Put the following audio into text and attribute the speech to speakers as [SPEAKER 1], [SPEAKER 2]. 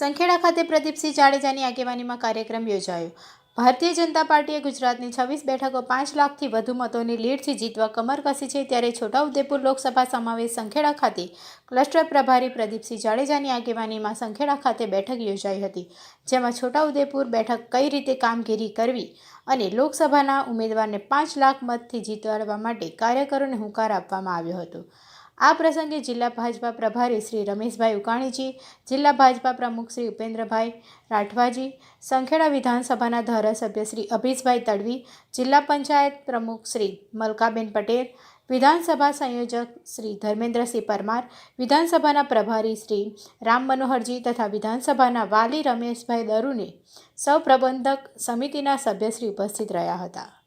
[SPEAKER 1] સંખેડા ખાતે પ્રદીપસિંહ જાડેજાની આગેવાનીમાં કાર્યક્રમ યોજાયો. ભારતીય જનતા પાર્ટીએ ગુજરાતની છવ્વીસ બેઠકો પાંચ લાખથી વધુ મતોની લીડથી જીતવા કમર કસી છે ત્યારે છોટાઉદેપુર લોકસભા સમાવેશ સંખેડા ખાતે ક્લસ્ટર પ્રભારી પ્રદીપસિંહ જાડેજાની આગેવાનીમાં સંખેડા ખાતે બેઠક યોજાઈ હતી, જેમાં છોટાઉદેપુર બેઠક કઈ રીતે કામગીરી કરવી અને લોકસભાના ઉમેદવારને પાંચ લાખ મતથી જીતાડવા માટે કાર્યકરોને હુંકાર આપવામાં આવ્યો હતો. આ પ્રસંગે જિલ્લા ભાજપા પ્રભારી શ્રી રમેશભાઈ ઉકાણીજી, જિલ્લા ભાજપા પ્રમુખ શ્રી ઉપેન્દ્રભાઈ રાઠવાજી, સંખેડા વિધાનસભાના ધારાસભ્ય શ્રી અભીશભાઈ તડવી, જિલ્લા પંચાયત પ્રમુખ શ્રી મલકાબેન પટેલ, વિધાનસભા સંયોજક શ્રી ધર્મેન્દ્રસિંહ પરમાર, વિધાનસભાના પ્રભારી શ્રી રામ મનોહરજી તથા વિધાનસભાના વાલી રમેશભાઈ દરુને સૌ પ્રબંધક સમિતિના સભ્યશ્રી ઉપસ્થિત રહ્યા હતા.